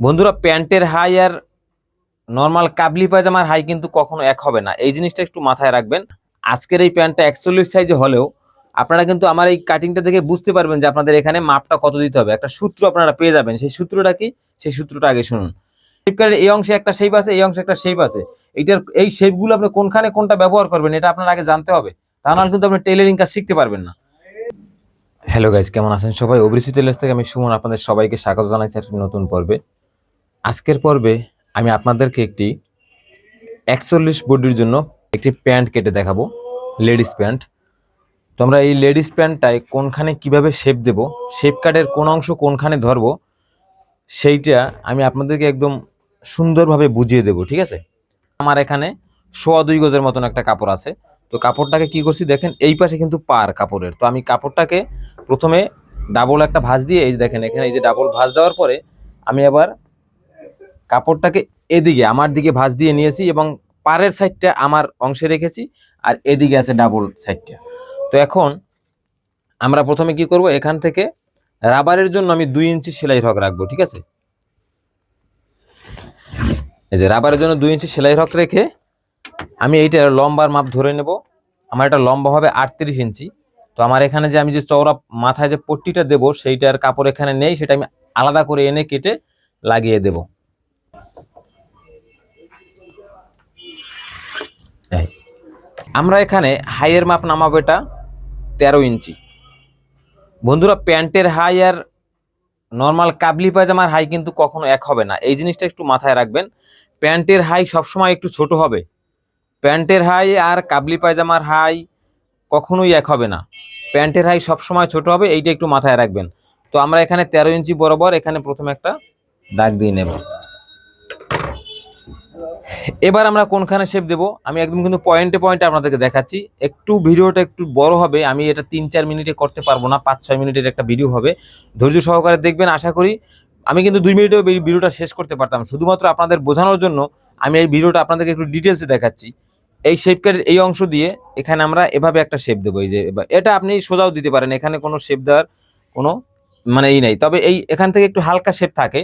বন্ধুরা, প্যান্টের হাই আর নর্মাল কাবলি পায়জামার হাই কিন্তু কখনো এক হবে না। এই জিনিসটা একটু মাথায় রাখবেন। আজকের এই প্যান্টটা একচল্লিশ সাইজে হলেও আপনারা কিন্তু আমার এই কাটিংটা দেখে বুঝতে পারবেন যে আপনাদের এখানে মাপটা কত দিতে হবে। একটা সূত্র আপনারা পেয়ে যাবেন। সেই সূত্রটা কি? সেই সূত্রটা আগে শুনুন। ফ্লিপকার্টের এই অংশে একটা শেপ আছে, এই অংশে একটা শেপ আছে। এইটার এই শেপগুলো আপনি কোনখানে কোনটা ব্যবহার করবেন এটা আপনার আগে জানতে হবে। তা নাহলে কিন্তু আপনি টেলারিং কাজ শিখতে পারবেন না। হ্যালো গাইজ কেমন আছেন সবাই? অবৃষ্টি টেলার্স থেকে আমি সুমন, আপনাদের সবাইকে স্বাগত জানাইছি একটি নতুন পর্বে। আজকের পর্বে আমি আপনাদেরকে একটি একচল্লিশ বডির জন্য একটি প্যান্ট কেটে দেখাবো, লেডিস প্যান্ট। তো আমরা এই লেডিস প্যান্টটায় কোনখানে কীভাবে শেপ দেব, শেপ কাটের কোন অংশ কোনখানে ধরবো, সেইটা আমি আপনাদেরকে একদম সুন্দরভাবে বুঝিয়ে দেব, ঠিক আছে? আমার এখানে সোয়া দুই গজের মতন একটা কাপড় আছে। তো কাপড়টাকে কি করছি, দেখেন এই পাশে কিন্তু পার কাপড়ের। তো আমি কাপড়টাকে প্রথমে ডাবল একটা ভাঁজ দিয়ে, এই দেখেন এখানে এই যে ডাবল ভাঁজ দেওয়ার পরে আমি আবার কাপড়টাকে এদিকে, আমার দিকে ভাঁজ দিয়ে নিয়েছি এবং পাড়ের সাইডটা আমার অংশে রেখেছি আর এদিকে আছে ডাবল সাইডটা তো এখন আমরা প্রথমে কি করব? এখান থেকে রাবারের জন্য আমি দুই ইঞ্চি সেলাই রক রাখব, ঠিক আছে? এই যে রাবারের জন্য দুই ইঞ্চি সেলাই রক রেখে আমি এইটা লম্বার মাপ ধরে নেব। আমার এটা লম্বা হবে আটত্রিশ ইঞ্চি। তো আমার এখানে যে আমি যে চওড়া মাথায় যে পট্টিটা দেবো, সেইটার কাপড় এখানে নেই, সেটা আমি আলাদা করে এনে কেটে লাগিয়ে দেব এই। আমরা এখানে হাইয়ের মাপ নামাবো এটা তেরো ইঞ্চি। বন্ধুরা, প্যান্টের হাই আর নর্মাল কাবলি পায়জামার হাই কিন্তু কখনো এক হবে না। এই জিনিসটা একটু মাথায় রাখবেন। প্যান্টের হাই সবসময় একটু ছোট হবে। প্যান্টের হাই আর কাবলি পায়জামার হাই কখনোই এক হবে না। প্যান্টের হাই সবসময় ছোট হবে, এইটা একটু মাথায় রাখবেন। তো আমরা এখানে তেরো ইঞ্চি বরাবর এখানে প্রথমে একটা দাগ দিয়ে নেব। এবার আমরা কোনখানে শেপ দেব? আমি একদম কিন্তু পয়েন্টে পয়েন্টে আপনাদেরকে দেখাচ্ছি। একটু ভিডিওটা একটু বড় হবে, আমি এটা তিন চার মিনিটে করতে পারব না, পাঁচ ছয় মিনিটের একটা ভিডিও হবে। ধৈর্য সহকারে দেখবেন, আশা করি আমি কিন্তু দুই মিনিটেও ভিডিওটা শেষ করতে পারতাম। শুধুমাত্র আপনাদের বোঝানোর জন্য আমি এই ভিডিওটা আপনাদেরকে একটু ডিটেলসে দেখাচ্ছি। এই শেপকারের এই অংশ দিয়ে এখানে আমরা এভাবে একটা শেপ দেবো। এই যে এটা আপনি সোজাও দিতে পারেন, এখানে কোনো শেপ দেওয়ার কোনো মানে এই নাই। তবে এই এখান থেকে একটু হালকা শেপ থাকে।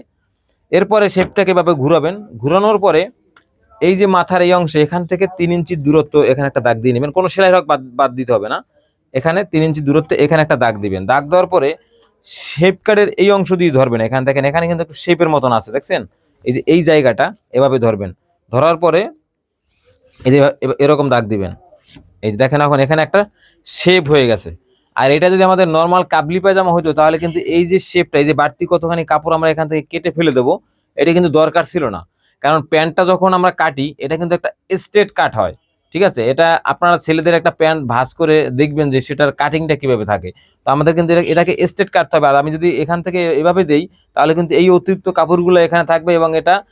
এরপরে শেপটাকে এভাবে ঘুরাবেন। ঘুরানোর পরে এই যে মাথার এই অংশে, এখান থেকে তিন ইঞ্চি দূরত্ব এখানে একটা দাগ দিয়ে নেবেন। কোনো সেলাই রক বাদ বাদ দিতে হবে না। এখানে তিন ইঞ্চি দূরত্বে এখানে একটা দাগ দিবেন। দাগ দেওয়ার পরে শেপ কার্ডের এই অংশ দিয়ে ধরবেন। এখানে দেখেন, এখানে কিন্তু একটু শেপের মতন আছে, দেখছেন? এই যে এই জায়গাটা এভাবে ধরবেন। ধরার পরে এই যে এরকম দাগ দিবেন। এই যে দেখেন এখন এখানে একটা শেপ হয়ে গেছে। আর এটা যদি আমাদের নর্মাল কাবলি পায়জামা হতো তাহলে কিন্তু এই যে শেপটা এই যে বাড়তি কতখানি কাপড় আমরা এখান থেকে কেটে ফেলে দেবো, এটা কিন্তু দরকার ছিল না। কারণ প্যান্টটা যখন আমরা কাটি, এটা কিন্তু একটা স্ট্রেট কাট হয়, ঠিক আছে? এটা আপনারা ছেলেদের একটা প্যান্ট ভাঁজ করে দেখবেন যে সেটার কাটিংটা কীভাবে থাকে। তো আমাদের কিন্তু এটা- এটাকে স্ট্রেট কাটতে হবে। আর আমি যদি এখান থেকে এভাবে দেই, তাহলে কিন্তু এই অতিরিক্ত কাপড়গুলো এখানে থাকবে এবং এটা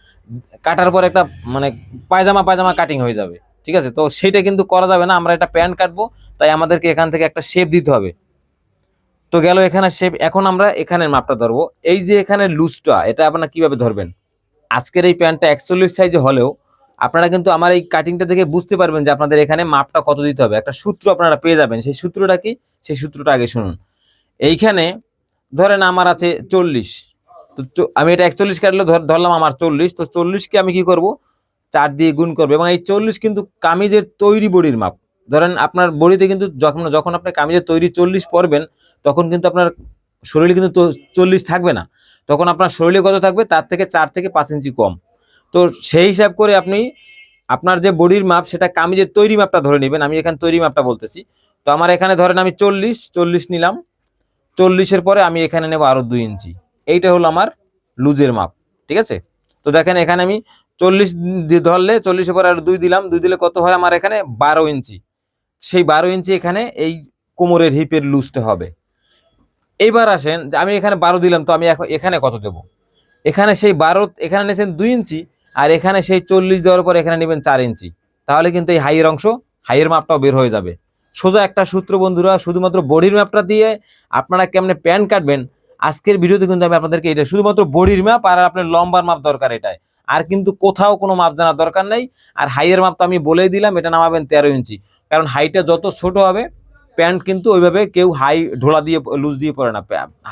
কাটার পর একটা মানে পায়জামা পায়জামা কাটিং হয়ে যাবে, ঠিক আছে? তো সেটা কিন্তু করা যাবে না। আমরা এটা প্যান্ট কাটবো, তাই আমাদেরকে এখান থেকে একটা শেপ দিতে হবে। তো গেল এখানে শেপ এখন আমরা এখানের মাপটা ধরবো। এই যে এখানে লুজটা এটা আপনারা কীভাবে ধরবেন? আজকের এই প্যান্টটা একচল্লিশ সাইজে হলেও আপনারা কিন্তু আমার এই কাটিংটা দেখে বুঝতে পারবেন যে আপনাদের এখানে মাপটা কত দিতে হবে। একটা সূত্র আপনারা পেয়ে যাবেন। সেই সূত্রটা কি? সেই সূত্রটা আগে শুনুন। এইখানে ধরেন আমার আছে চল্লিশ। তো আমি এটা একচল্লিশ কাটলে ধর- ধরলাম আমার চল্লিশ। তো চল্লিশকে আমি কি করব? চার দিয়ে গুণ করব। এবং এই চল্লিশ কিন্তু কামিজের তৈরি বডির মাপ। ধরেন আপনার বডিতে কিন্তু যখন যখন আপনি কামিজের তৈরি চল্লিশ পরবেন, তখন কিন্তু আপনার শরীরে কিন্তু চল্লিশ থাকবে না। তখন আপনার শরীরে কত থাকবে? তার থেকে চার থেকে পাঁচ ইঞ্চি কম। তো সেই হিসাব করে আপনি আপনার যে বডির মাপ, সেটা কামিজের তৈরি মাপটা ধরে নেবেন। আমি এখানে তৈরি মাপটা বলতেছি। তো আমার এখানে ধরেন আমি চল্লিশ চল্লিশ নিলাম। চল্লিশের পরে আমি এখানে নেব আরও দুই ইঞ্চি। এইটা হলো আমার লুজের মাপ, ঠিক আছে? তো দেখেন এখানে আমি চল্লিশ ধরলে চল্লিশের পরে আর দুই দিলাম। দুই দিলে কত হয়? আমার এখানে বারো ইঞ্চি। সেই বারো ইঞ্চি এখানে এই কোমরের হিপের লুজটা হবে। এইবার আসেন, যে আমি এখানে বারো দিলাম, তো আমি এখন এখানে কত দেব? এখানে সেই বারো, এখানে নিয়েছেন দুই ইঞ্চি, আর এখানে সেই চল্লিশ দেওয়ার পর এখানে নেবেন চার ইঞ্চি। তাহলে কিন্তু এই হাইয়ের অংশ, হাইয়ের মাপটাও বের হয়ে যাবে। সোজা একটা সূত্র বন্ধুরা, শুধুমাত্র বডির মাপটা দিয়ে আপনারা কেমনে প্যান্ট কাটবেন, আজকের ভিডিওতে কিন্তু আমি আপনাদেরকে এটা শুধুমাত্র বডির মাপ আর আপনার লম্বার মাপ দরকার এটাই। আর কিন্তু কোথাও কোনো মাপ জানার দরকার নেই। আর হাইয়ের মাপ তো আমি বলেই দিলাম, এটা নামাবেন তেরো ইঞ্চি। কারণ হাইটা যত ছোট হবে প্যান্ট কিন্তু ওইভাবে কেউ হাই ঢোলা দিয়ে লুজ দিয়ে পরে না।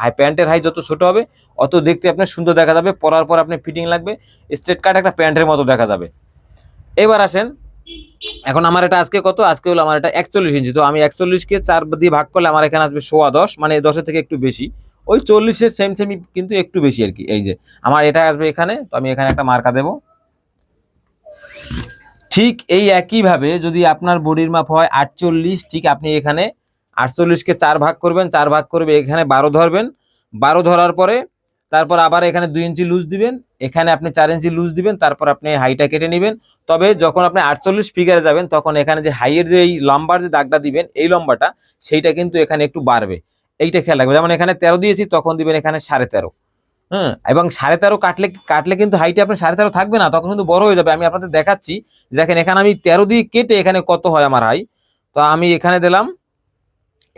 হাই প্যান্টের হাই যত ছোট হবে, অত দেখতে আপনার সুন্দর দেখা যাবে, পরার পর আপনি ফিটিং লাগবে স্ট্রেট কাট একটা প্যান্টের মতো দেখা যাবে। এবার আসেন, এখন আমার এটা আজকে কত? আজকে হলো আমার এটা একচল্লিশ ইঞ্চি, তো আমি একচল্লিশকে চার দিয়ে ভাগ করলে আমার এখানে আসবে সোয়া দশ মানে দশের থেকে একটু বেশি। ওই চল্লিশের সেম সেমি কিন্তু একটু বেশি আর কি, এই যে। আমার এটা আসবে এখানে, তো আমি এখানে একটা মার্কা দেব। ঠিক এই একইভাবে যদি আপনার বডির মাপ হয় আটচল্লিশ, ঠিক আপনি এখানে আটচল্লিশকে চার ভাগ করবেন, চার ভাগ করবে এখানে বারো ধরবেন। বারো ধরার পরে তারপর আবার এখানে দুই ইঞ্চি লুজ দিবেন, এখানে আপনি চার ইঞ্চি লুজ দিবেন, তারপর আপনি হাইটা কেটে নেবেন। তবে যখন আপনি আটচল্লিশ ফিগারে যাবেন, তখন এখানে যে হাইয়ের যে এই লম্বার যে দাগটা দিবেন, এই লম্বাটা, সেইটা কিন্তু এখানে একটু বাড়বে। এইটা খেয়াল রাখবে যেমন এখানে তেরো দিয়েছি, তখন দিবেন এখানে সাড়ে তেরো। হ্যাঁ এবং সাড়ে তেরো কাটলে কাটলে কিন্তু হাইটে আপনার সাড়ে তেরো থাকবে না, তখন কিন্তু বড় হয়ে যাবে। আমি আপনাদের দেখাচ্ছি। দেখেন, এখানে আমি তেরো দিয়ে কেটে এখানে কত হয় আমার হাই তো আমি এখানে দিলাম,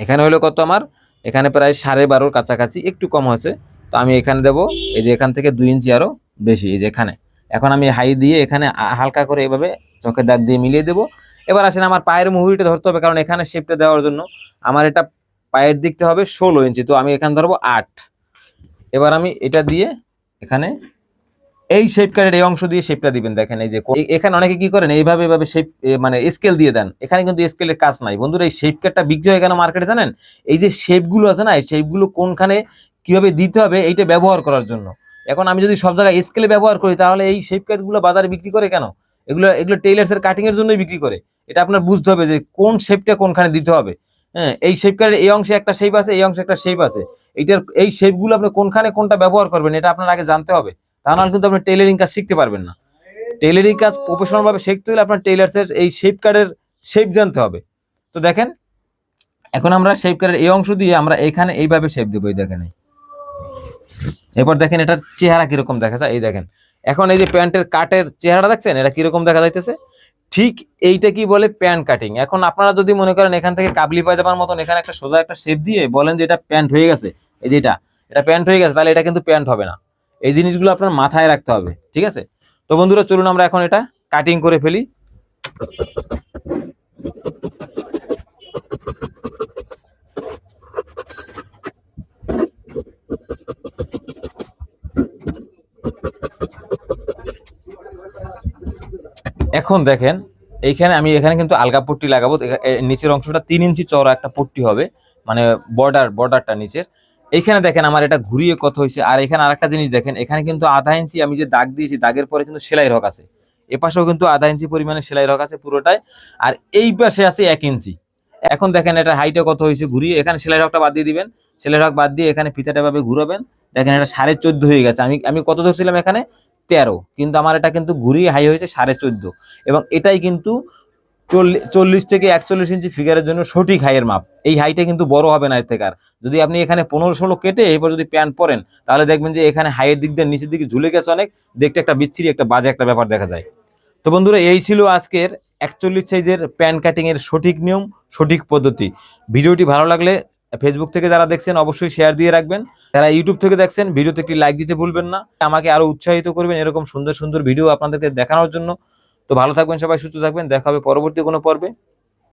এখানে হলো কত আমার? এখানে প্রায় সাড়ে বারোর কাছাকাছি, একটু কম হয়েছে। তো আমি এখানে দেবো, এই যে এখান থেকে দুই ইঞ্চি আরও বেশি, এই যে এখানে। এখন আমি হাই দিয়ে এখানে হালকা করে এভাবে চোখের দাগ দিয়ে মিলিয়ে দেবো। এবার আসেন, আমার পায়ের মুহুরিটা ধরতে হবে, কারণ এখানে শেপটা দেওয়ার জন্য। আমার এটা পায়ের দিকটা হবে ষোলো ইঞ্চি, তো আমি এখানে ধরবো আট। এবার আমি এটা দিয়ে এখানে এই শেপ কার্ডের এই অংশ দিয়ে শেপটা দিবেন। দেখেন এই যে এখানে অনেকে কি করেন? এইভাবে এইভাবে শেপ মানে স্কেল দিয়ে দেন। এখানে কিন্তু স্কেলের কাজ নাই। বন্ধুরা, এই শেপ কার্ডটা বিক্রি হয় কেন মার্কেটে জানেন? এই যে শেপগুলো আছে না, এই শেপগুলো কোনখানে কীভাবে দিতে হবে, এইটা ব্যবহার করার জন্য। এখন আমি যদি সব জায়গায় স্কেলে ব্যবহার করি, তাহলে এই শেপ কার্ডগুলো বাজারে বিক্রি করে কেন? এগুলো এগুলো টেইলার্সের কাটিংয়ের জন্যই বিক্রি করে। এটা আপনার বুঝতে হবে যে কোন শেপটা কোনখানে দিতে হবে। হ্যাঁ এই শেপ কার্ডের এই অংশে একটা শেপ আছে, এই অংশে একটা শেপ আছে। এইটার এই শেপগুলো আপনি কোনখানে কোনটা ব্যবহার করবেন, এটা আপনার আগে জানতে হবে। তা নাহলে কিন্তু আপনি টেইলারিং কাজ শিখতে পারবেন না। টেইলারিং কাজ প্রফেশনালভাবে শিখতে হলে আপনার টেইলার্সের এই শেপ কার্ডের শেপ জানতে হবে। তো দেখেন, এখন আমরা শেপ কার্ডের এই অংশ দিয়ে আমরা এখানে এইভাবে শেপ দেবো, এই দেখেন। এরপর দেখেন এটার চেহারা কীরকম দেখা যায়, এই দেখেন। এখন এই যে প্যান্টের কাটের চেহারা দেখছেন, এটা কীরকম দেখা যাইতেছে? ঠিক এইটা কি বলে প্যান্ট কাটিং? এখন আপনারা যদি মনে করেন এখান থেকে কাবলি পায়জামার মতন এখানে একটা সোজা একটা শেপ দিয়ে বলেন যে এটা প্যান্ট হয়ে গেছে, এই যে এটা এটা প্যান্ট হয়ে গেছে, তাহলে এটা কিন্তু প্যান্ট হবে না। এই জিনিসগুলো আপনার মাথায় রাখতে হবে, ঠিক আছে? তো বন্ধুরা, চলুন আমরা এখন এটা কাটিং করে ফেলি। এখন দেখেন, এইখানে আমি, এখানে কিন্তু আলগা পট্টি লাগাবো। নিচের অংশটা তিন ইঞ্চি চওড়া একটা পট্টি হবে মানে বর্ডার বর্ডারটা নিচের। এইখানে দেখেন আমার এটা ঘুরিয়ে কত হয়েছে। আর এখানে আরেকটা জিনিস দেখেন, এখানে কিন্তু আধা ইঞ্চি আমি যে দাগ দিয়েছি, দাগের পরে কিন্তু সেলাই রক আছে। এ পাশেও কিন্তু আধা ইঞ্চি পরিমাণে সেলাই রক আছে পুরোটাই। আর এই পাশে আছে এক ইঞ্চি। এখন দেখেন এটা হাইটে কত হয়েছে ঘুরিয়ে, এখানে সেলাই রকটা বাদ দিয়ে দিবেন। সেলাই রক বাদ দিয়ে এখানে ফিতাটা ভাবে ঘুরাবেন। দেখেন এটা সাড়ে চোদ্দ হয়ে গেছে। আমি আমি কত ধরছিলাম এখানে? তেরো, কিন্তু আমার এটা কিন্তু ঘুরিয়ে হাই হয়েছে সাড়ে চোদ্দ। এবং এটাই কিন্তু চল্লিশ থেকে একচল্লিশ ইঞ্চি ফিগারের জন্য সঠিক হাইয়ের মাপ। এই হাইটা কিন্তু বড় হবে না এর থেকে আর। যদি আপনি এখানে পনেরো ষোলো কেটে এরপর যদি প্যান্ট পরেন, তাহলে দেখবেন যে এখানে হাইয়ের দিক দিয়ে নিচের দিকে ঝুলে গেছে অনেক, দেখতে একটা বিচ্ছিরি, একটা বাজে একটা ব্যাপার দেখা যায়। তো বন্ধুরা, এই ছিল আজকের একচল্লিশ সাইজের প্যান্ট কাটিংয়ের সঠিক নিয়ম, সঠিক পদ্ধতি। ভিডিওটি ভালো লাগলে ফেসবুক থেকে যারা দেখছেন, অবশ্যই শেয়ার দিয়ে রাখবেন। যারা ইউটিউব থেকে দেখছেন, ভিডিওতে একটি লাইক দিতে ভুলবেন না। আমাকে আরও উৎসাহিত করবেন এরকম সুন্দর সুন্দর ভিডিও আপনাদেরকে দেখানোর জন্য। তো ভালো থাকবেন সবাই, সুস্থ থাকবেন। দেখা হবে পরবর্তী কোনো পর্বে।